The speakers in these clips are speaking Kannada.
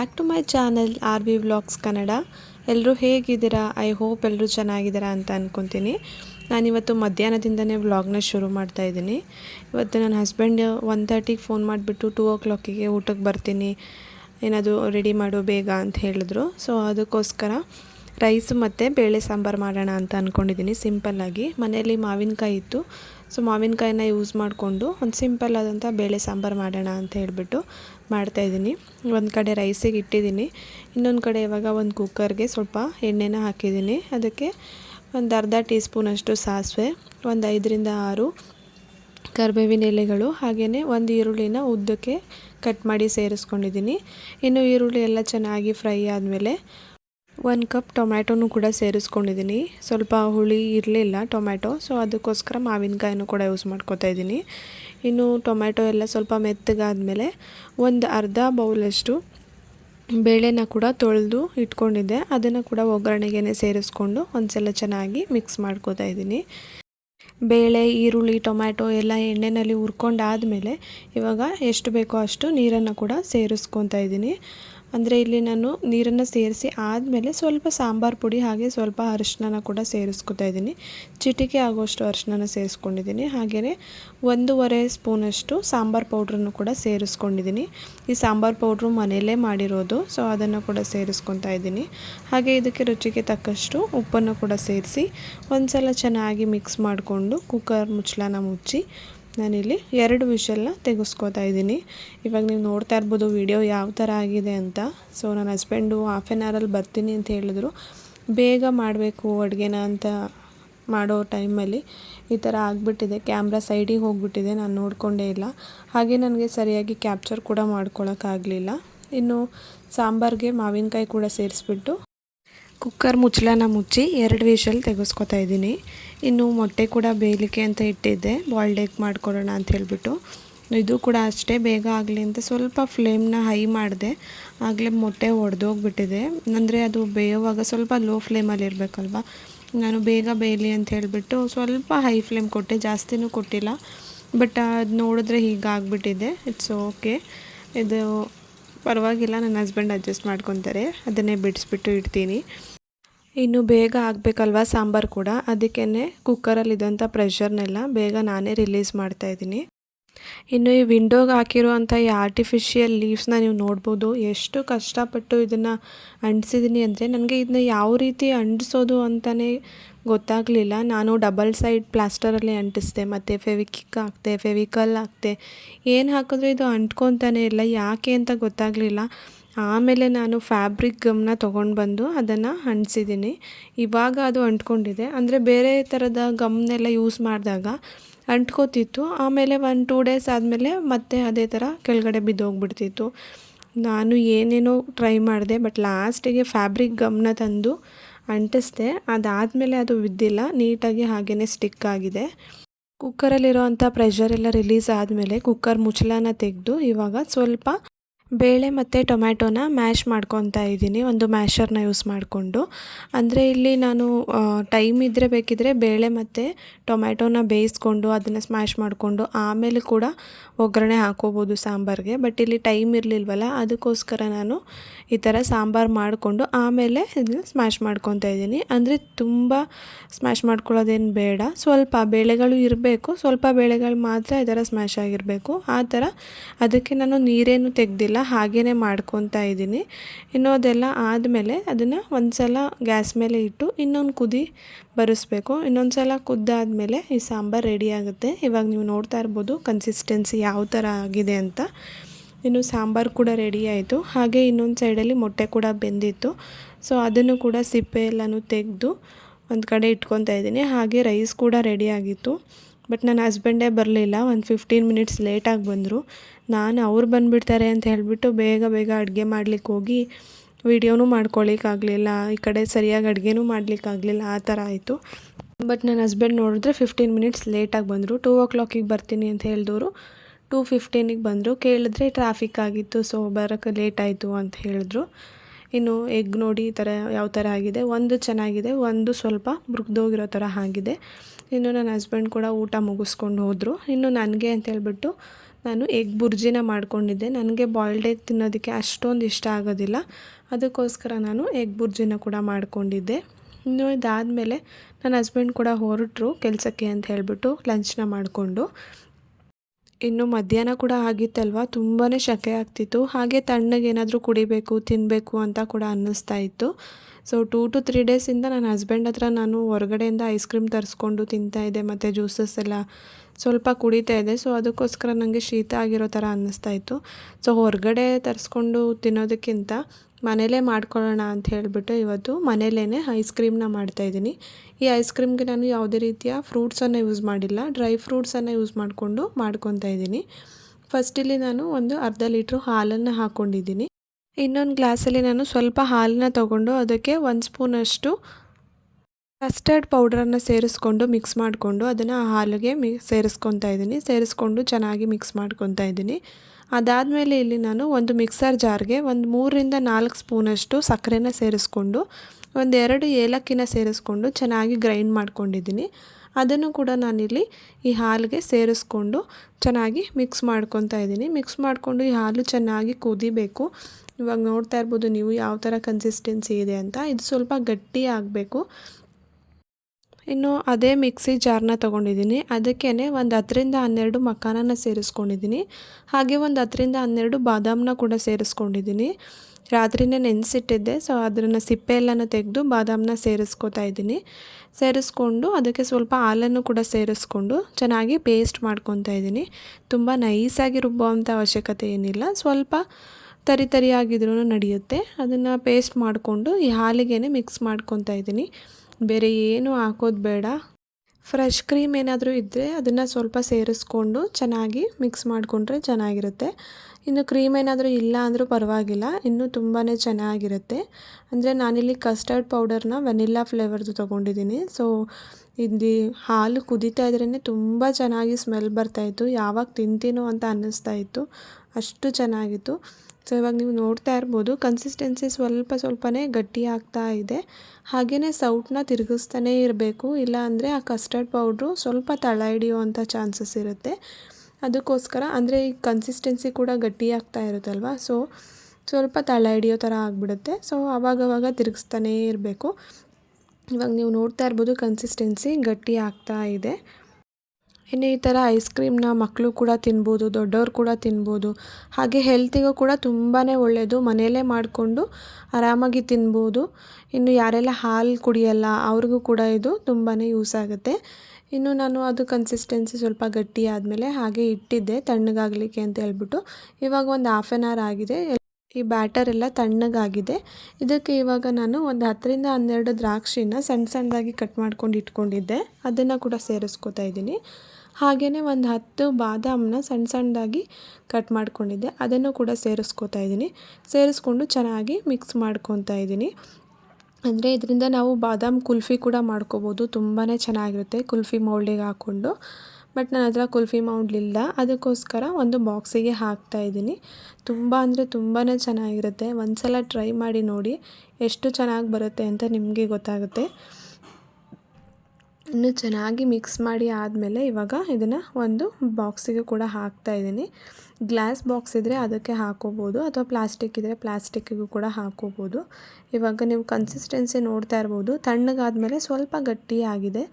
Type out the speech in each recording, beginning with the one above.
Back to my channel R B vlogs Kannada ಎಲ್ಲರೂ ಹೇಗಿದ್ದೀರಾ? ಐ ಹೋಪ್ ಎಲ್ಲರೂ ಚೆನ್ನಾಗಿದ್ದೀರಾ ಅಂತ ಅಂದ್ಕೊತೀನಿ ನಾನಿವತ್ತು ಮಧ್ಯಾಹ್ನದಿಂದನೇ ವ್ಲಾಗ್ನ ಶುರು ಮಾಡ್ತಾ ಇದ್ದೀನಿ. ಇವತ್ತು ನನ್ನ ಹಸ್ಬೆಂಡ್ ಒನ್ ತರ್ಟಿಗೆ ಫೋನ್ ಮಾಡಿಬಿಟ್ಟು ಟೂ ಓ ಕ್ಲಾಕಿಗೆ ಊಟಕ್ಕೆ ಬರ್ತೀನಿ. ಏನಾದರೂ ರೆಡಿ ಮಾಡು, ಬೇಗ ಅಂತ ಹೇಳಿದ್ರು. ಸೊ ಅದಕ್ಕೋಸ್ಕರ ರೈಸ್ ಮತ್ತು ಬೇಳೆ ಸಾಂಬಾರು ಮಾಡೋಣ ಅಂತ ಅಂದ್ಕೊಂಡಿದ್ದೀನಿ ಸಿಂಪಲ್ಲಾಗಿ ಮನೆಯಲ್ಲಿ ಮಾವಿನಕಾಯಿ ಇತ್ತು. ಸೊ ಮಾವಿನಕಾಯಿನ ಯೂಸ್ ಮಾಡಿಕೊಂಡು ಒಂದು ಸಿಂಪಲ್ ಆದಂಥ ಬೇಳೆ ಸಾಂಬಾರು ಮಾಡೋಣ ಅಂತ ಹೇಳಿಬಿಟ್ಟು ಮಾಡ್ತಾಯಿದ್ದೀನಿ ಒಂದು ಕಡೆ ರೈಸಿಗೆ ಇಟ್ಟಿದ್ದೀನಿ. ಇನ್ನೊಂದು ಕಡೆ ಇವಾಗ ಒಂದು ಕುಕ್ಕರ್ಗೆ ಸ್ವಲ್ಪ ಎಣ್ಣೆನ ಹಾಕಿದ್ದೀನಿ. ಅದಕ್ಕೆ ಒಂದು ಅರ್ಧ ಟೀ ಸ್ಪೂನಷ್ಟು ಸಾಸಿವೆ, ಒಂದು ಐದರಿಂದ ಆರು ಕರಿಬೇವಿನ ಎಲೆಗಳು ಹಾಗೆಯೇ ಒಂದು ಈರುಳ್ಳಿನ ಉದ್ದಕ್ಕೆ ಕಟ್ ಮಾಡಿ ಸೇರಿಸ್ಕೊಂಡಿದ್ದೀನಿ. ಇನ್ನು ಈರುಳ್ಳಿ ಎಲ್ಲ ಚೆನ್ನಾಗಿ ಫ್ರೈ ಆದಮೇಲೆ ಒಂದು ಕಪ್ ಟೊಮ್ಯಾಟೊನೂ ಕೂಡ ಸೇರಿಸ್ಕೊಂಡಿದ್ದೀನಿ ಸ್ವಲ್ಪ ಹುಳಿ ಇರಲಿಲ್ಲ ಟೊಮ್ಯಾಟೊ ಸೊ ಅದಕ್ಕೋಸ್ಕರ ಮಾವಿನಕಾಯಿನೂ ಕೂಡ ಯೂಸ್ ಮಾಡ್ಕೋತಾ ಇದ್ದೀನಿ ಇನ್ನು ಟೊಮ್ಯಾಟೊ ಎಲ್ಲ ಸ್ವಲ್ಪ ಮೆತ್ತಗಾದಮೇಲೆ ಒಂದು ಅರ್ಧ ಬೌಲಷ್ಟು ಬೇಳೆನ ಕೂಡ ತೊಳೆದು ಇಟ್ಕೊಂಡಿದ್ದೆ. ಅದನ್ನು ಕೂಡ ಒಗ್ಗರಣೆಗೆ ಸೇರಿಸ್ಕೊಂಡು ಒಂದ್ಸಲ ಚೆನ್ನಾಗಿ ಮಿಕ್ಸ್ ಮಾಡ್ಕೋತಾ ಇದ್ದೀನಿ ಬೇಳೆ, ಈರುಳ್ಳಿ ಟೊಮ್ಯಾಟೊ ಎಲ್ಲ ಎಣ್ಣೆಯಲ್ಲಿ ಹುರ್ಕೊಂಡಾದಮೇಲೆ ಇವಾಗ ಎಷ್ಟು ಬೇಕೋ ಅಷ್ಟು ನೀರನ್ನು ಕೂಡ ಸೇರಿಸ್ಕೊತಾ ಇದ್ದೀನಿ ಅಂದರೆ ಇಲ್ಲಿ ನಾನು ನೀರನ್ನು ಸೇರಿಸಿ ಆದಮೇಲೆ ಸ್ವಲ್ಪ ಸಾಂಬಾರು ಪುಡಿ ಹಾಗೆ ಸ್ವಲ್ಪ ಅರಿಶಿನ ಕೂಡ ಸೇರಿಸ್ಕೊತಾ ಇದ್ದೀನಿ. ಚಿಟಿಕೆ ಆಗೋಷ್ಟು ಅರಿಶಿನ ಸೇರಿಸ್ಕೊಂಡಿದ್ದೀನಿ. ಹಾಗೆಯೇ ಒಂದೂವರೆ ಸ್ಪೂನಷ್ಟು ಸಾಂಬಾರು ಪೌಡ್ರನ್ನು ಕೂಡ ಸೇರಿಸ್ಕೊಂಡಿದ್ದೀನಿ. ಈ ಸಾಂಬಾರು ಪೌಡ್ರು ಮನೆಯಲ್ಲೇ ಮಾಡಿರೋದು, ಸೊ ಅದನ್ನು ಕೂಡ ಸೇರಿಸ್ಕೊತಾ ಇದ್ದೀನಿ. ಹಾಗೆ ಇದಕ್ಕೆ ರುಚಿಗೆ ತಕ್ಕಷ್ಟು ಉಪ್ಪನ್ನು ಕೂಡ ಸೇರಿಸಿ ಒಂದು ಸಲ ಚೆನ್ನಾಗಿ ಮಿಕ್ಸ್ ಮಾಡಿಕೊಂಡು ಕುಕ್ಕರ್ ಮುಚ್ಚಳನ ಮುಚ್ಚಿ ನಾನಿಲ್ಲಿ ಎರಡು ವಿಷಲ್ನ ತೆಗೆಸ್ಕೋತಾ ಇದ್ದೀನಿ. ಇವಾಗ ನೀವು ನೋಡ್ತಾ ಇರ್ಬೋದು ವಿಡಿಯೋ ಯಾವ ಥರ ಆಗಿದೆ ಅಂತ. ಸೊ ನನ್ನ ಹಸ್ಬೆಂಡು ಹಾಫ್ ಆನ್ ಅವರಲ್ಲಿ ಬರ್ತೀನಿ ಅಂತ ಹೇಳಿದ್ರು. ಬೇಗ ಮಾಡಬೇಕು ಅಡುಗೆನ ಅಂತ ಮಾಡೋ ಟೈಮಲ್ಲಿ ಈ ಥರ ಆಗಿಬಿಟ್ಟಿದೆ. ಕ್ಯಾಮ್ರಾ ಸೈಡಿಗೆ ಹೋಗಿಬಿಟ್ಟಿದೆ. ನಾನು ನೋಡಿಕೊಂಡೇ ಇಲ್ಲ. ಹಾಗೆ ನನಗೆ ಸರಿಯಾಗಿ ಕ್ಯಾಪ್ಚರ್ ಕೂಡ ಮಾಡ್ಕೊಳ್ಳೋಕ್ಕಾಗಲಿಲ್ಲ ಇನ್ನು ಸಾಂಬಾರಿಗೆ ಮಾವಿನಕಾಯಿ ಕೂಡ ಸೇರಿಸ್ಬಿಟ್ಟು ಕುಕ್ಕರ್ ಮುಚ್ಚಳನ ಮುಚ್ಚಿ ಎರಡು ವಿಷಲ್ ತೆಗೆಸ್ಕೊತಾ ಇದ್ದೀನಿ. ಇನ್ನು ಮೊಟ್ಟೆ ಕೂಡ ಬೇಯಲಿಕ್ಕೆ ಅಂತ ಇಟ್ಟಿದ್ದೆ. ಬಾಯ್ಲ್ಡ್ ಎಗ್ ಮಾಡ್ಕೊಡೋಣ ಅಂತ ಹೇಳಿಬಿಟ್ಟು. ಇದು ಕೂಡ ಅಷ್ಟೇ, ಬೇಗ ಆಗಲಿ ಅಂತ ಸ್ವಲ್ಪ ಫ್ಲೇಮ್ನ ಹೈ ಮಾಡಿದೆ. ಆಗಲೇ ಮೊಟ್ಟೆ ಒಡೆದೋಗ್ಬಿಟ್ಟಿದೆ. ಅಂದರೆ ಅದು ಬೇಯುವಾಗ ಸ್ವಲ್ಪ ಲೋ ಫ್ಲೇಮಲ್ಲಿ ಇರಬೇಕಲ್ವ? ನಾನು ಬೇಗ ಬೇಯಲಿ ಅಂತ ಹೇಳಿಬಿಟ್ಟು ಸ್ವಲ್ಪ ಹೈ ಫ್ಲೇಮ್ ಕೊಟ್ಟೆ, ಜಾಸ್ತಿನೂ ಕೊಟ್ಟಿಲ್ಲ. ಬಟ್ ಅದು ನೋಡಿದ್ರೆ ಹೀಗಾಗ್ಬಿಟ್ಟಿದೆ ಇಟ್ಸ್ ಓಕೆ ಇದು ಪರವಾಗಿಲ್ಲ, ನನ್ನ ಹಸ್ಬೆಂಡ್ ಅಡ್ಜಸ್ಟ್ ಮಾಡ್ಕೊತಾರೆ. ಅದನ್ನೇ ಬಿಡಿಸ್ಬಿಟ್ಟು ಇಡ್ತೀನಿ. ಇನ್ನು ಬೇಗ ಆಗಬೇಕಲ್ವ ಸಾಂಬಾರು ಕೂಡ? ಅದಕ್ಕೇ ಕುಕ್ಕರಲ್ಲಿದ್ದಂಥ ಪ್ರೆಷರ್ನೆಲ್ಲ ಬೇಗ ನಾನೇ ರಿಲೀಸ್ ಮಾಡ್ತಾಯಿದ್ದೀನಿ ಇನ್ನು ಈ ವಿಂಡೋಗೆ ಹಾಕಿರುವಂಥ ಈ ಆರ್ಟಿಫಿಷಿಯಲ್ ಲೀವ್ಸ್ನ ನೀವು ನೋಡ್ಬೋದು. ಎಷ್ಟು ಕಷ್ಟಪಟ್ಟು ಇದನ್ನು ಅಂಟಿಸಿದ್ದೀನಿ ಅಂದರೆ ನನಗೆ ಇದನ್ನ ಯಾವ ರೀತಿ ಅಂಟಿಸೋದು ಅಂತಲೇ ಗೊತ್ತಾಗಲಿಲ್ಲ. ನಾನು ಡಬಲ್ ಸೈಡ್ ಪ್ಲಾಸ್ಟರಲ್ಲಿ ಅಂಟಿಸಿದೆ, ಮತ್ತು ಫೆವಿಕಿಕ್ ಹಾಕ್ತೆ ಫೆವಿಕಲ್ ಹಾಕ್ತೆ ಏನು ಹಾಕಿದ್ರೆ ಇದು ಅಂಟ್ಕೊತಾನೆ ಇಲ್ಲ. ಯಾಕೆ ಅಂತ ಗೊತ್ತಾಗಲಿಲ್ಲ. ಆಮೇಲೆ ನಾನು ಫ್ಯಾಬ್ರಿಕ್ ಗಮ್ನ ತೊಗೊಂಡು ಬಂದು ಅದನ್ನು ಅಂಟಿಸಿದ್ದೀನಿ. ಇವಾಗ ಅದು ಅಂಟ್ಕೊಂಡಿದೆ. ಅಂದರೆ ಬೇರೆ ಥರದ ಗಮ್ನೆಲ್ಲ ಯೂಸ್ ಮಾಡಿದಾಗ ಅಂಟ್ಕೋತಿತ್ತು. ಆಮೇಲೆ ಒಂದು ಟೂ ಡೇಸ್ ಆದಮೇಲೆ ಮತ್ತೆ ಅದೇ ಥರ ಕೆಳಗಡೆ ಬಿದ್ದೋಗ್ಬಿಡ್ತಿತ್ತು. ನಾನು ಏನೇನೋ ಟ್ರೈ ಮಾಡಿದೆ ಬಟ್ ಲಾಸ್ಟಿಗೆ ಫ್ಯಾಬ್ರಿಕ್ ಗಮ್ನ ತಂದು ಅಂಟಿಸ್ದೆ. ಅದಾದಮೇಲೆ ಅದು ಬಿದ್ದಿಲ್ಲ. ನೀಟಾಗಿ ಹಾಗೇ ಸ್ಟಿಕ್ ಆಗಿದೆ. ಕುಕ್ಕರಲ್ಲಿರೋ ಅಂಥ ಪ್ರೆಷರ್ ಎಲ್ಲ ರಿಲೀಸ್ ಆದಮೇಲೆ ಕುಕ್ಕರ್ ಮುಚ್ಚಳನ ತೆಗೆದು ಇವಾಗ ಸ್ವಲ್ಪ ಬೇಳೆ ಮತ್ತು ಟೊಮ್ಯಾಟೋನ ಮ್ಯಾಶ್ ಮಾಡ್ಕೊತಾ ಇದ್ದೀನಿ, ಒಂದು ಮ್ಯಾಶರ್ನ ಯೂಸ್ ಮಾಡಿಕೊಂಡು. ಅಂದರೆ ಇಲ್ಲಿ ನಾನು ಟೈಮ್ ಇದ್ದರೆ ಬೇಕಿದ್ದರೆ ಬೇಳೆ ಮತ್ತು ಟೊಮ್ಯಾಟೋನ ಬೇಯಿಸ್ಕೊಂಡು ಅದನ್ನು ಸ್ಮ್ಯಾಶ್ ಮಾಡಿಕೊಂಡು ಆಮೇಲೆ ಕೂಡ ಒಗ್ಗರಣೆ ಹಾಕೋಬೋದು ಸಾಂಬಾರಿಗೆ. ಬಟ್ ಇಲ್ಲಿ ಟೈಮ್ ಇರಲಿಲ್ವಲ್ಲ, ಅದಕ್ಕೋಸ್ಕರ ನಾನು ಈ ಥರ ಸಾಂಬಾರು ಮಾಡಿಕೊಂಡು ಆಮೇಲೆ ಇದನ್ನ ಸ್ಮ್ಯಾಶ್ ಮಾಡ್ಕೊತಾ ಇದ್ದೀನಿ. ಅಂದರೆ ತುಂಬ ಸ್ಮ್ಯಾಶ್ ಮಾಡ್ಕೊಳ್ಳೋದೇನು ಬೇಡ. ಸ್ವಲ್ಪ ಬೇಳೆಗಳು ಇರಬೇಕು, ಸ್ವಲ್ಪ ಬೇಳೆಗಳು ಮಾತ್ರ ಈ ಥರ ಸ್ಮ್ಯಾಶ್ ಆಗಿರಬೇಕು. ಆ ಥರ ಅದಕ್ಕೆ ನಾನು ನೀರೇನು ತೆಗೆದಿಲ್ಲ ಹಾಗೇ ಮಾಡ್ಕೊತಾ ಇದ್ದೀನಿ. ಇನ್ನು ಅದೆಲ್ಲ ಆದಮೇಲೆ ಅದನ್ನು ಒಂದು ಸಲ ಗ್ಯಾಸ್ ಮೇಲೆ ಇಟ್ಟು ಇನ್ನೊಂದು ಕುದಿ ಬರಿಸ್ಬೇಕು. ಇನ್ನೊಂದು ಸಲ ಕುದ್ದಾದಮೇಲೆ ಈ ಸಾಂಬಾರು ರೆಡಿ ಆಗುತ್ತೆ. ಇವಾಗ ನೀವು ನೋಡ್ತಾ ಇರ್ಬೋದು ಕನ್ಸಿಸ್ಟೆನ್ಸಿ ಯಾವ ಥರ ಆಗಿದೆ ಅಂತ. ಇನ್ನು ಸಾಂಬಾರು ಕೂಡ ರೆಡಿ ಆಯಿತು. ಹಾಗೆ ಇನ್ನೊಂದು ಸೈಡಲ್ಲಿ ಮೊಟ್ಟೆ ಕೂಡ ಬೆಂದಿತ್ತು. ಸೊ ಅದನ್ನು ಕೂಡ ಸಿಪ್ಪೆ ಎಲ್ಲನೂ ತೆಗೆದು ಒಂದು ಕಡೆ ಇಟ್ಕೊತಾ ಇದ್ದೀನಿ. ಹಾಗೆ ರೈಸ್ ಕೂಡ ರೆಡಿ ಆಗಿತ್ತು. ಬಟ್ ನನ್ನ ಹಸ್ಬೆಂಡೇ ಬರಲಿಲ್ಲ, ಒಂದು ಫಿಫ್ಟೀನ್ ಮಿನಿಟ್ಸ್ ಲೇಟಾಗಿ ಬಂದರು. ನಾನು ಅವ್ರು ಬಂದುಬಿಡ್ತಾರೆ ಅಂತ ಹೇಳಿಬಿಟ್ಟು ಬೇಗ ಬೇಗ ಅಡುಗೆ ಮಾಡ್ಲಿಕ್ಕೆ ಹೋಗಿ ವೀಡಿಯೋನೂ ಮಾಡ್ಕೊಳ್ಳಿಕ್ಕಾಗಲಿಲ್ಲ ಈ ಕಡೆ ಸರಿಯಾಗಿ ಅಡುಗೆನೂ ಮಾಡಲಿಕ್ಕಾಗಲಿಲ್ಲ ಆ ಥರ ಆಯಿತು. ಬಟ್ ನನ್ನ ಹಸ್ಬೆಂಡ್ ನೋಡಿದ್ರೆ ಫಿಫ್ಟೀನ್ ಮಿನಿಟ್ಸ್ ಲೇಟಾಗಿ ಬಂದರು. ಟೂ ಓ ಕ್ಲಾಕಿಗೆ ಬರ್ತೀನಿ ಅಂತ ಹೇಳಿದವರು ಟೂ ಫಿಫ್ಟೀನಿಗೆ ಬಂದರು. ಕೇಳಿದ್ರೆ ಟ್ರಾಫಿಕ್ ಆಗಿತ್ತು ಸೊ ಬರೋಕ್ಕೆ ಲೇಟ್ ಆಯಿತು ಅಂತ ಹೇಳಿದ್ರು. ಇನ್ನು ಎಗ್ ನೋಡಿ ಈ ಥರ ಯಾವ ಥರ ಆಗಿದೆ. ಒಂದು ಚೆನ್ನಾಗಿದೆ, ಒಂದು ಸ್ವಲ್ಪ ಮೃಗ್ದೋಗಿರೋ ಥರ ಆಗಿದೆ. ಇನ್ನು ನನ್ನ ಹಸ್ಬೆಂಡ್ ಕೂಡ ಊಟ ಮುಗಿಸ್ಕೊಂಡು ಹೋದರು. ಇನ್ನು ನನಗೆ ಅಂತ ಹೇಳ್ಬಿಟ್ಟು ನಾನು ಎಗ್ ಬುರ್ಜಿನ ಮಾಡ್ಕೊಂಡಿದ್ದೆ. ನನಗೆ ಬಾಯ್ಲ್ಡ್ ಎಗ್ ತಿನ್ನೋದಕ್ಕೆ ಅಷ್ಟೊಂದು ಇಷ್ಟ ಆಗೋದಿಲ್ಲ. ಅದಕ್ಕೋಸ್ಕರ ನಾನು ಎಗ್ ಬುರ್ಜಿನ ಕೂಡ ಮಾಡಿಕೊಂಡಿದ್ದೆ. ಇನ್ನು ಇದಾದಮೇಲೆ ನನ್ನ ಹಸ್ಬೆಂಡ್ ಕೂಡ ಹೊರಟರು ಕೆಲಸಕ್ಕೆ ಅಂತ ಹೇಳಿಬಿಟ್ಟು ಲಂಚ್ನ ಮಾಡಿಕೊಂಡು. ಇನ್ನು ಮಧ್ಯಾಹ್ನ ಕೂಡ ಆಗಿತ್ತಲ್ವ? ತುಂಬಾ ಶೆಕೆ ಆಗ್ತಿತ್ತು. ಹಾಗೆ ತಣ್ಣಗೆ ಏನಾದರೂ ಕುಡಿಬೇಕು ತಿನ್ನಬೇಕು ಅಂತ ಕೂಡ ಅನ್ನಿಸ್ತಾ ಇತ್ತು. ಸೊ ಟೂ ಟು ತ್ರೀ ಡೇಸಿಂದ ನನ್ನ ಹಸ್ಬೆಂಡ್ ಹತ್ರ ನಾನು ಹೊರಗಡೆಯಿಂದ ಐಸ್ ಕ್ರೀಮ್ ತರಿಸ್ಕೊಂಡು ತಿಂತಾಯಿದ್ದೆ ಮತ್ತು ಜ್ಯೂಸಸ್ ಎಲ್ಲ ಸ್ವಲ್ಪ ಕುಡಿತಾ ಇದೆ ಸೊ ಅದಕ್ಕೋಸ್ಕರ ನನಗೆ ಶೀತ ಆಗಿರೋ ಥರ ಅನ್ನಿಸ್ತಾ ಇತ್ತು. ಸೊ ಹೊರಗಡೆ ತರಿಸ್ಕೊಂಡು ತಿನ್ನೋದಕ್ಕಿಂತ ಮನೇಲೇ ಮಾಡ್ಕೊಳ್ಳೋಣ ಅಂತ ಹೇಳಿಬಿಟ್ಟು ಇವತ್ತು ಮನೇಲೇ ಐಸ್ ಕ್ರೀಮ್ನ ಮಾಡ್ತಾಯಿದ್ದೀನಿ ಈ ಐಸ್ ಕ್ರೀಮ್ಗೆ ನಾನು ಯಾವುದೇ ರೀತಿಯ ಫ್ರೂಟ್ಸನ್ನು ಯೂಸ್ ಮಾಡಿಲ್ಲ. ಡ್ರೈ ಫ್ರೂಟ್ಸನ್ನು ಯೂಸ್ ಮಾಡಿಕೊಂಡು ಮಾಡ್ಕೊತಾ ಇದ್ದೀನಿ. ಫಸ್ಟಿಲ್ಲಿ ನಾನು ಒಂದು ಅರ್ಧ ಲೀಟ್ರ್ ಹಾಲನ್ನು ಹಾಕ್ಕೊಂಡಿದ್ದೀನಿ ಇನ್ನೊಂದು ಗ್ಲಾಸಲ್ಲಿ ನಾನು ಸ್ವಲ್ಪ ಹಾಲನ್ನ ತೊಗೊಂಡು ಅದಕ್ಕೆ ಒಂದು ಸ್ಪೂನಷ್ಟು ಕಸ್ಟರ್ಡ್ ಪೌಡ್ರನ್ನು ಸೇರಿಸ್ಕೊಂಡು ಮಿಕ್ಸ್ ಮಾಡಿಕೊಂಡು ಅದನ್ನು ಹಾಲಿಗೆ ಮಿ ಸೇರಿಸ್ಕೊತಾ ಇದ್ದೀನಿ. ಸೇರಿಸ್ಕೊಂಡು ಚೆನ್ನಾಗಿ ಮಿಕ್ಸ್ ಮಾಡ್ಕೊತಾ ಇದ್ದೀನಿ. ಅದಾದಮೇಲೆ ಇಲ್ಲಿ ನಾನು ಒಂದು ಮಿಕ್ಸರ್ ಜಾರ್ಗೆ ಒಂದು ಮೂರರಿಂದ ನಾಲ್ಕು ಸ್ಪೂನಷ್ಟು ಸಕ್ಕರೆನ ಸೇರಿಸ್ಕೊಂಡು ಒಂದೆರಡು ಏಲಕ್ಕಿನ ಸೇರಿಸ್ಕೊಂಡು ಚೆನ್ನಾಗಿ ಗ್ರೈಂಡ್ ಮಾಡ್ಕೊಂಡಿದ್ದೀನಿ. ಅದನ್ನು ಕೂಡ ನಾನಿಲ್ಲಿ ಈ ಹಾಲಿಗೆ ಸೇರಿಸ್ಕೊಂಡು ಚೆನ್ನಾಗಿ ಮಿಕ್ಸ್ ಮಾಡ್ಕೊತಾ ಇದ್ದೀನಿ. ಮಿಕ್ಸ್ ಮಾಡಿಕೊಂಡು ಈ ಹಾಲು ಚೆನ್ನಾಗಿ ಕುದಿಬೇಕು. ಇವಾಗ ನೋಡ್ತಾ ಇರ್ಬೋದು ನೀವು ಯಾವ ಥರ ಕನ್ಸಿಸ್ಟೆನ್ಸಿ ಇದೆ ಅಂತ. ಇದು ಸ್ವಲ್ಪ ಗಟ್ಟಿ ಆಗಬೇಕು. ಇನ್ನು ಅದೇ ಮಿಕ್ಸಿ ಜಾರ್ನ ತೊಗೊಂಡಿದ್ದೀನಿ. ಅದಕ್ಕೇ ಒಂದು ಹತ್ತರಿಂದ ಹನ್ನೆರಡು ಮಖಾನನ ಸೇರಿಸ್ಕೊಂಡಿದ್ದೀನಿ. ಹಾಗೆ ಒಂದು ಹತ್ತರಿಂದ ಹನ್ನೆರಡು ಬಾದಾಮನ್ನ ಕೂಡ ಸೇರಿಸ್ಕೊಂಡಿದ್ದೀನಿ. ರಾತ್ರಿನೇ ನೆನೆಸಿಟ್ಟಿದ್ದೆ ಸೊ ಅದನ್ನು ಸಿಪ್ಪೆ ಎಲ್ಲನೂ ತೆಗೆದು ಬಾದಾಮನ್ನ ಸೇರಿಸ್ಕೊತಾ ಇದ್ದೀನಿ. ಸೇರಿಸ್ಕೊಂಡು ಅದಕ್ಕೆ ಸ್ವಲ್ಪ ಹಾಲನ್ನು ಕೂಡ ಸೇರಿಸ್ಕೊಂಡು ಚೆನ್ನಾಗಿ ಪೇಸ್ಟ್ ಮಾಡ್ಕೊತಾ ಇದ್ದೀನಿ. ತುಂಬ ನೈಸಾಗಿ ರುಬ್ಬುವಂಥ ಅವಶ್ಯಕತೆ ಏನಿಲ್ಲ. ಸ್ವಲ್ಪ ತರಿ ತರಿಯಾಗಿದ್ರೂ ನಡೆಯುತ್ತೆ. ಅದನ್ನು ಪೇಸ್ಟ್ ಮಾಡಿಕೊಂಡು ಈ ಹಾಲಿಗೆ ಮಿಕ್ಸ್ ಮಾಡ್ಕೊತಾ ಇದ್ದೀನಿ. ಬೇರೆ ಏನು ಹಾಕೋದು ಬೇಡ. ಫ್ರೆಶ್ ಕ್ರೀಮ್ ಏನಾದರೂ ಇದ್ದರೆ ಅದನ್ನು ಸ್ವಲ್ಪ ಸೇರಿಸ್ಕೊಂಡು ಚೆನ್ನಾಗಿ ಮಿಕ್ಸ್ ಮಾಡಿಕೊಂಡ್ರೆ ಚೆನ್ನಾಗಿರುತ್ತೆ. ಇನ್ನು ಕ್ರೀಮ್ ಏನಾದರೂ ಇಲ್ಲ ಅಂದರೂ ಪರವಾಗಿಲ್ಲ, ಇನ್ನೂ ತುಂಬಾ ಚೆನ್ನಾಗಿರುತ್ತೆ. ಅಂದರೆ ನಾನಿಲ್ಲಿ ಕಸ್ಟರ್ಡ್ ಪೌಡರ್ನ ವೆನಿಲ್ಲಾ ಫ್ಲೇವರ್ದು ತೊಗೊಂಡಿದ್ದೀನಿ. ಸೊ ಇಲ್ಲಿ ಹಾಲು ಕುದೀತಾ ಇದ್ರೇ ತುಂಬ ಚೆನ್ನಾಗಿ ಸ್ಮೆಲ್ ಬರ್ತಾಯಿತ್ತು ಯಾವಾಗ ತಿಂತೀನೋ ಅಂತ ಅನ್ನಿಸ್ತಾ ಇತ್ತು. ಅಷ್ಟು ಚೆನ್ನಾಗಿತ್ತು. ಸೊ ಇವಾಗ ನೀವು ನೋಡ್ತಾ ಇರ್ಬೋದು ಕನ್ಸಿಸ್ಟೆನ್ಸಿ ಸ್ವಲ್ಪ ಸ್ವಲ್ಪನೇ ಗಟ್ಟಿ ಆಗ್ತಾ ಇದೆ. ಹಾಗೆಯೇ ಸೌಟನ್ನ ತಿರುಗಿಸ್ತಾನೇ ಇರಬೇಕು, ಇಲ್ಲ ಅಂದರೆ ಆ ಕಸ್ಟರ್ಡ್ ಪೌಡ್ರು ಸ್ವಲ್ಪ ತಳ ಹಿಡಿಯುವಂಥ ಚಾನ್ಸಸ್ ಇರುತ್ತೆ. ಅದಕ್ಕೋಸ್ಕರ, ಅಂದರೆ ಈ ಕನ್ಸಿಸ್ಟೆನ್ಸಿ ಕೂಡ ಗಟ್ಟಿ ಆಗ್ತಾ ಇರುತ್ತಲ್ವ? ಸೊ ಸ್ವಲ್ಪ ತಳ ಹಿಡಿಯೋ ಥರ ಆಗಿಬಿಡುತ್ತೆ. ಸೊ ಆವಾಗವಾಗ ತಿರುಗಿಸ್ತಾನೇ ಇರಬೇಕು. ಇವಾಗ ನೀವು ನೋಡ್ತಾ ಇರ್ಬೋದು ಕನ್ಸಿಸ್ಟೆನ್ಸಿ ಗಟ್ಟಿ ಆಗ್ತಾ ಇದೆ. ಇನ್ನು ಈ ಥರ ಐಸ್ ಕ್ರೀಮ್ನ ಮಕ್ಕಳು ಕೂಡ ತಿನ್ಬೋದು, ದೊಡ್ಡವ್ರು ಕೂಡ ತಿನ್ಬೋದು. ಹಾಗೆ ಹೆಲ್ತಿಗೂ ಕೂಡ ತುಂಬಾ ಒಳ್ಳೆಯದು ಮನೆಯಲ್ಲೇ ಮಾಡಿಕೊಂಡು ಆರಾಮಾಗಿ ತಿನ್ಬೋದು. ಇನ್ನು ಯಾರೆಲ್ಲ ಹಾಲು ಕುಡಿಯಲ್ಲ, ಅವ್ರಿಗೂ ಕೂಡ ಇದು ತುಂಬಾ ಯೂಸ್ ಆಗುತ್ತೆ. ಇನ್ನು ನಾನು ಅದು ಕನ್ಸಿಸ್ಟೆನ್ಸಿ ಸ್ವಲ್ಪ ಗಟ್ಟಿ ಆದಮೇಲೆ ಹಾಗೆ ಇಟ್ಟಿದ್ದೆ, ತಣ್ಣಗಾಗಲಿಕ್ಕೆ ಅಂತ ಹೇಳ್ಬಿಟ್ಟು. ಇವಾಗ ಒಂದು ಹಾಫ್ ಆನ್ ಅವರ್ ಆಗಿದೆ. ಈ ಬ್ಯಾಟರ್ ಎಲ್ಲ ತಣ್ಣಗಾಗಿದೆ. ಇದಕ್ಕೆ ಇವಾಗ ನಾನು ಒಂದು ಹತ್ತರಿಂದ ಹನ್ನೆರಡು ದ್ರಾಕ್ಷಿನ ಸಣ್ಣ ಸಣ್ಣದಾಗಿ ಕಟ್ ಮಾಡ್ಕೊಂಡು ಇಟ್ಕೊಂಡಿದ್ದೆ. ಅದನ್ನು ಕೂಡ ಸೇರಿಸ್ಕೊತಾ ಇದ್ದೀನಿ. ಹಾಗೆಯೇ ಒಂದು ಹತ್ತು ಬಾದಾಮನ್ನ ಸಣ್ಣ ಸಣ್ಣದಾಗಿ ಕಟ್ ಮಾಡ್ಕೊಂಡಿದ್ದೆ. ಅದನ್ನು ಕೂಡ ಸೇರಿಸ್ಕೊತಾ ಇದ್ದೀನಿ. ಸೇರಿಸ್ಕೊಂಡು ಚೆನ್ನಾಗಿ ಮಿಕ್ಸ್ ಮಾಡ್ಕೊತಾ ಇದ್ದೀನಿ. ಅಂದರೆ ಇದರಿಂದ ನಾವು ಬಾದಾಮ್ ಕುಲ್ಫಿ ಕೂಡ ಮಾಡ್ಕೋಬೋದು. ತುಂಬಾ ಚೆನ್ನಾಗಿರುತ್ತೆ ಕುಲ್ಫಿ ಮೌಲ್ಡಿಗೆ ಹಾಕ್ಕೊಂಡು. ಬಟ್ ನನ್ನ ಹತ್ರ ಕುಲ್ಫಿ ಮೌಲ್ಡ್ ಅದಕ್ಕೋಸ್ಕರ ಒಂದು ಬಾಕ್ಸಿಗೆ ಹಾಕ್ತಾ ಇದ್ದೀನಿ. ತುಂಬ ಅಂದರೆ ತುಂಬಾ ಚೆನ್ನಾಗಿರುತ್ತೆ. ಒಂದು ಸಲ ಟ್ರೈ ಮಾಡಿ ನೋಡಿ ಎಷ್ಟು ಚೆನ್ನಾಗಿ ಬರುತ್ತೆ ಅಂತ ನಿಮಗೆ ಗೊತ್ತಾಗುತ್ತೆ. ಇನ್ನು ಚೆನ್ನಾಗಿ ಮಿಕ್ಸ್ ಮಾಡಿ ಆದಮೇಲೆ ಇವಾಗ ಇದನ್ನು ಒಂದು ಬಾಕ್ಸಿಗೆ ಕೂಡ ಹಾಕ್ತಾ ಇದ್ದೀನಿ. ಗ್ಲಾಸ್ ಬಾಕ್ಸ್ ಇದ್ದರೆ ಅದಕ್ಕೆ ಹಾಕೋಬೋದು, ಅಥವಾ ಪ್ಲಾಸ್ಟಿಕ್ ಇದ್ದರೆ ಪ್ಲಾಸ್ಟಿಕ್ಕಿಗೂ ಕೂಡ ಹಾಕೋಬೋದು. ಇವಾಗ ನೀವು ಕನ್ಸಿಸ್ಟೆನ್ಸಿ ನೋಡ್ತಾ ಇರ್ಬೋದು. ತಣ್ಣಗಾದಮೇಲೆ ಸ್ವಲ್ಪ ಗಟ್ಟಿಯಾಗಿದೆ.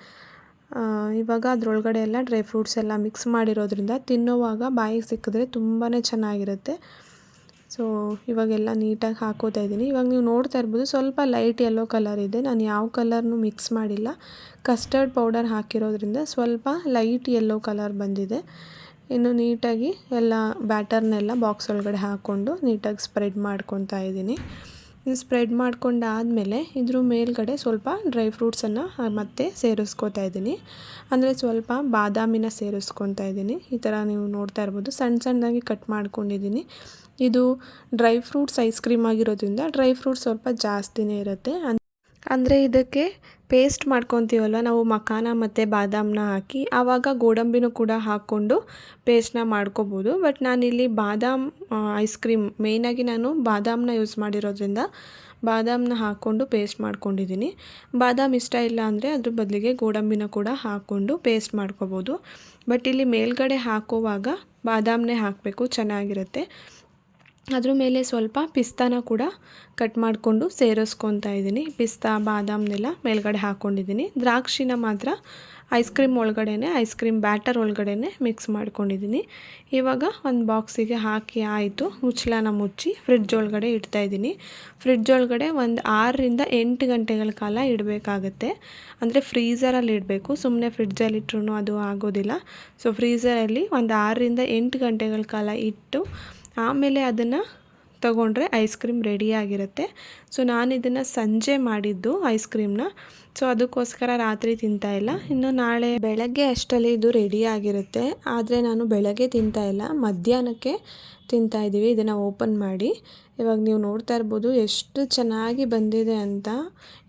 ಇವಾಗ ಅದರೊಳಗಡೆ ಎಲ್ಲ ಡ್ರೈ ಫ್ರೂಟ್ಸ್ ಎಲ್ಲ ಮಿಕ್ಸ್ ಮಾಡಿರೋದ್ರಿಂದ ತಿನ್ನೋವಾಗ ಬಾಯಿಗೆ ಸಿಕ್ಕಿದ್ರೆ ತುಂಬಾ ಚೆನ್ನಾಗಿರುತ್ತೆ. ಸೊ ಇವಾಗೆಲ್ಲ ನೀಟಾಗಿ ಹಾಕೋತಾ ಇದ್ದೀನಿ. ಇವಾಗ ನೀವು ನೋಡ್ತಾ ಇರ್ಬೋದು ಸ್ವಲ್ಪ ಲೈಟ್ ಯೆಲ್ಲೋ ಕಲರ್ ಇದೆ. ನಾನು ಯಾವ ಕಲರ್ನು ಮಿಕ್ಸ್ ಮಾಡಿಲ್ಲ. ಕಸ್ಟರ್ಡ್ ಪೌಡರ್ ಹಾಕಿರೋದ್ರಿಂದ ಸ್ವಲ್ಪ ಲೈಟ್ ಯೆಲ್ಲೋ ಕಲರ್ ಬಂದಿದೆ. ಇನ್ನು ನೀಟಾಗಿ ಎಲ್ಲ ಬ್ಯಾಟರ್ನೆಲ್ಲ ಬಾಕ್ಸ್ ಒಳಗಡೆ ಹಾಕ್ಕೊಂಡು ನೀಟಾಗಿ ಸ್ಪ್ರೆಡ್ ಮಾಡ್ಕೊತಾ ಇದ್ದೀನಿ. ಸ್ಪ್ರೆಡ್ ಮಾಡ್ಕೊಂಡಾದಮೇಲೆ ಇದ್ರ ಮೇಲ್ಗಡೆ ಸ್ವಲ್ಪ ಡ್ರೈ ಫ್ರೂಟ್ಸನ್ನು ಮತ್ತೆ ಸೇರಿಸ್ಕೊತಾ ಇದ್ದೀನಿ. ಅಂದರೆ ಸ್ವಲ್ಪ ಬಾದಾಮಿನ ಸೇರಿಸ್ಕೊತಾ ಇದ್ದೀನಿ. ಈ ಥರ ನೀವು ನೋಡ್ತಾ ಇರ್ಬೋದು. ಸಣ್ಣ ಸಣ್ಣದಾಗಿ ಕಟ್ ಮಾಡ್ಕೊಂಡಿದ್ದೀನಿ. ಇದು ಡ್ರೈ ಫ್ರೂಟ್ಸ್ ಐಸ್ ಕ್ರೀಮ್ ಆಗಿರೋದ್ರಿಂದ ಡ್ರೈ ಫ್ರೂಟ್ಸ್ ಸ್ವಲ್ಪ ಜಾಸ್ತಿನೇ ಇರುತ್ತೆ. ಅಂದರೆ ಇದಕ್ಕೆ ಪೇಸ್ಟ್ ಮಾಡ್ಕೊತೀವಲ್ವ? ನಾವು ಮಖಾನ ಮತ್ತು ಬಾದಾಮನ್ನ ಹಾಕಿ ಆವಾಗ ಗೋಡಂಬಿನೂ ಕೂಡ ಹಾಕ್ಕೊಂಡು ಪೇಸ್ಟ್ನ ಮಾಡ್ಕೋಬೋದು. ಬಟ್ ನಾನಿಲ್ಲಿ ಬಾದಾಮ್ ಐಸ್ ಕ್ರೀಮ್ ಮೇಯ್ನಾಗಿ ನಾನು ಬಾದಾಮನ್ನ ಯೂಸ್ ಮಾಡಿರೋದ್ರಿಂದ ಬಾದಾಮನ್ನ ಹಾಕ್ಕೊಂಡು ಪೇಸ್ಟ್ ಮಾಡ್ಕೊಂಡಿದ್ದೀನಿ. ಬಾದಾಮ್ ಇಷ್ಟ ಇಲ್ಲ ಅಂದರೆ ಅದ್ರ ಬದಲಿಗೆ ಗೋಡಂಬಿನ ಕೂಡ ಹಾಕ್ಕೊಂಡು ಪೇಸ್ಟ್ ಮಾಡ್ಕೋಬೋದು. ಬಟ್ ಇಲ್ಲಿ ಮೇಲ್ಗಡೆ ಹಾಕೋವಾಗ ಬಾದಾಮನ್ನೇ ಹಾಕಬೇಕು, ಚೆನ್ನಾಗಿರುತ್ತೆ. ಅದ್ರ ಮೇಲೆ ಸ್ವಲ್ಪ ಪಿಸ್ತಾನ ಕೂಡ ಕಟ್ ಮಾಡಿಕೊಂಡು ಸೇರಿಸ್ಕೊತಾ ಇದ್ದೀನಿ. ಪಿಸ್ತಾ, ಬಾದಾಮ್ನೆಲ್ಲ ಮೇಲ್ಗಡೆ ಹಾಕ್ಕೊಂಡಿದ್ದೀನಿ ದ್ರಾಕ್ಷಿನ ಮಾತ್ರ ಐಸ್ ಕ್ರೀಮ್ ಒಳಗಡೆನೆ ಐಸ್ ಕ್ರೀಮ್ ಬ್ಯಾಟರ್ ಒಳಗಡೆನೆ ಮಿಕ್ಸ್ ಮಾಡ್ಕೊಂಡಿದ್ದೀನಿ. ಇವಾಗ ಒಂದು ಬಾಕ್ಸಿಗೆ ಹಾಕಿ ಆಯಿತು. ಮುಚ್ಚಲನ ಮುಚ್ಚಿ ಫ್ರಿಡ್ಜ್ ಒಳಗಡೆ ಇಡ್ತಾಯಿದ್ದೀನಿ ಫ್ರಿಡ್ಜ್ ಒಳಗಡೆ ಒಂದು ಆರರಿಂದ ಎಂಟು ಗಂಟೆಗಳ ಕಾಲ ಇಡಬೇಕಾಗತ್ತೆ. ಅಂದರೆ ಫ್ರೀಝರಲ್ಲಿ ಇಡಬೇಕು. ಸುಮ್ಮನೆ ಫ್ರಿಡ್ಜಲ್ಲಿ ಇಟ್ರೂ ಅದು ಆಗೋದಿಲ್ಲ. ಸೊ ಫ್ರೀಝರಲ್ಲಿ ಒಂದು ಆರರಿಂದ ಎಂಟು ಗಂಟೆಗಳ ಕಾಲ ಇಟ್ಟು ಆಮೇಲೆ ಅದನ್ನು ತಗೊಂಡ್ರೆ ಐಸ್ ಕ್ರೀಮ್ ರೆಡಿಯಾಗಿರುತ್ತೆ ಸೊ ನಾನು ಇದನ್ನು ಸಂಜೆ ಮಾಡಿದ್ದು ಐಸ್ ಕ್ರೀಮ್ನ ಸೊ ಅದಕ್ಕೋಸ್ಕರ ರಾತ್ರಿ ತಿಂತಾ ಇಲ್ಲ. ಇನ್ನು ನಾಳೆ ಬೆಳಗ್ಗೆ ಅಷ್ಟರಲ್ಲಿ ಇದು ರೆಡಿ ಆಗಿರುತ್ತೆ. ಆದರೆ ನಾನು ಬೆಳಗ್ಗೆ ತಿಂತಾ ಇಲ್ಲ, ಮಧ್ಯಾಹ್ನಕ್ಕೆ ತಿಂತಾ ಇದ್ದೀವಿ ಇದನ್ನು ಓಪನ್ ಮಾಡಿ. ಇವಾಗ ನೀವು ನೋಡ್ತಾ ಇರ್ಬೋದು ಎಷ್ಟು ಚೆನ್ನಾಗಿ ಬಂದಿದೆ ಅಂತ.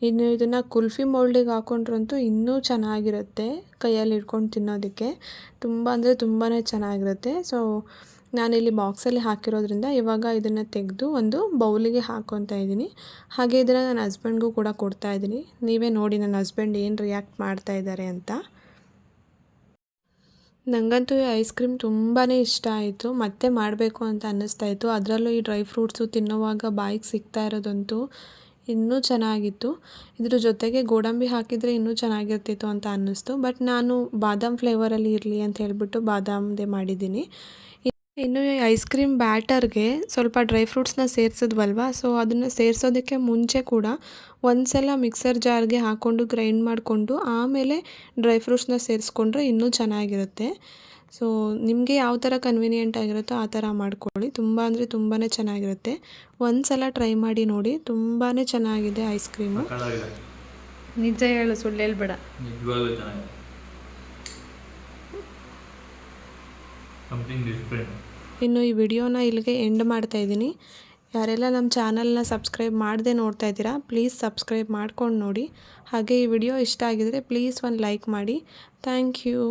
ಇನ್ನು ಇದನ್ನು ಕುಲ್ಫಿ ಮೋಲ್ಡಿಗೆ ಹಾಕೊಂಡ್ರಂತೂ ಇನ್ನೂ ಚೆನ್ನಾಗಿರುತ್ತೆ ಕೈಯಲ್ಲಿ ಇಟ್ಕೊಂಡು ತಿನ್ನೋದಕ್ಕೆ. ತುಂಬ ಅಂದರೆ ತುಂಬಾ ಚೆನ್ನಾಗಿರುತ್ತೆ. ಸೊ ನಾನಿಲ್ಲಿ ಬಾಕ್ಸಲ್ಲಿ ಹಾಕಿರೋದ್ರಿಂದ ಇವಾಗ ಇದನ್ನು ತೆಗೆದು ಒಂದು ಬೌಲಿಗೆ ಹಾಕ್ಕೊತಾ ಇದ್ದೀನಿ. ಹಾಗೆ ಇದನ್ನು ನನ್ನ ಹಸ್ಬೆಂಡ್ಗೂ ಕೂಡ ಕೊಡ್ತಾ ಇದ್ದೀನಿ. ನೀವೇ ನೋಡಿ ನನ್ನ ಹಸ್ಬೆಂಡ್ ಏನು ರಿಯಾಕ್ಟ್ ಮಾಡ್ತಾ ಇದ್ದಾರೆ ಅಂತ. ನನಗಂತೂ ಈ ಐಸ್ ಕ್ರೀಮ್ ತುಂಬಾ ಇಷ್ಟ ಆಯಿತು. ಮತ್ತೆ ಮಾಡಬೇಕು ಅಂತ ಅನ್ನಿಸ್ತಾ ಇತ್ತು. ಅದರಲ್ಲೂ ಈ ಡ್ರೈ ಫ್ರೂಟ್ಸು ತಿನ್ನುವಾಗ ಬಾಯಿಗೆ ಸಿಗ್ತಾ ಇರೋದಂತೂ ಇನ್ನೂ ಚೆನ್ನಾಗಿತ್ತು. ಇದ್ರ ಜೊತೆಗೆ ಗೋಡಂಬಿ ಹಾಕಿದರೆ ಇನ್ನೂ ಚೆನ್ನಾಗಿರ್ತಿತ್ತು ಅಂತ ಅನ್ನಿಸ್ತು. ಬಟ್ ನಾನು ಬಾದಾಮ್ ಫ್ಲೇವರಲ್ಲಿ ಇರಲಿ ಅಂತ ಹೇಳಿಬಿಟ್ಟು ಬಾದಾಮ್ದೇ ಮಾಡಿದ್ದೀನಿ. ಇನ್ನು ಈ ಐಸ್ ಕ್ರೀಮ್ ಬ್ಯಾಟರ್ಗೆ ಸ್ವಲ್ಪ ಡ್ರೈ ಫ್ರೂಟ್ಸ್ನ ಸೇರಿಸಿದ್ವಲ್ವ? ಸೊ ಅದನ್ನು ಸೇರಿಸೋದಕ್ಕೆ ಮುಂಚೆ ಕೂಡ ಒಂದು ಸಲ ಮಿಕ್ಸರ್ ಜಾರ್ಗೆ ಹಾಕ್ಕೊಂಡು ಗ್ರೈಂಡ್ ಮಾಡಿಕೊಂಡು ಆಮೇಲೆ ಡ್ರೈ ಫ್ರೂಟ್ಸ್ನ ಸೇರಿಸ್ಕೊಂಡ್ರೆ ಇನ್ನೂ ಚೆನ್ನಾಗಿರುತ್ತೆ. ಸೊ ನಿಮಗೆ ಯಾವ ಥರ ಕನ್ವೀನಿಯೆಂಟ್ ಆಗಿರುತ್ತೋ ಆ ಥರ ಮಾಡ್ಕೊಳ್ಳಿ. ತುಂಬ ಅಂದರೆ ತುಂಬಾ ಚೆನ್ನಾಗಿರುತ್ತೆ. ಒಂದು ಸಲ ಟ್ರೈ ಮಾಡಿ ನೋಡಿ ತುಂಬಾ ಚೆನ್ನಾಗಿದೆ ಐಸ್ ಕ್ರೀಮು ನಿಜ ಹೇಳು ಸುಳ್ಳು ಹೇಳ್ಬೇಡ. something ಡಿಫ್ರೆಂಟ್ ಇನ್ನು ಈ ವಿಡಿಯೋನ ಇಲ್ಲಿಗೆ ಎಂಡ್ ಮಾಡ್ತಾ ಇದ್ದೀನಿ. ಯಾರೆಲ್ಲ ನಮ್ಮ ಚಾನಲ್ನ ಸಬ್ಸ್ಕ್ರೈಬ್ ಮಾಡದೆ ನೋಡ್ತಾ ಇದ್ದೀರಾ ಪ್ಲೀಸ್ ಸಬ್ಸ್ಕ್ರೈಬ್ ಮಾಡ್ಕೊಂಡು ನೋಡಿ. ಹಾಗೆ ಈ ವಿಡಿಯೋ ಇಷ್ಟ ಆಗಿದರೆ ಪ್ಲೀಸ್ ಒಂದು ಲೈಕ್ ಮಾಡಿ. Thank you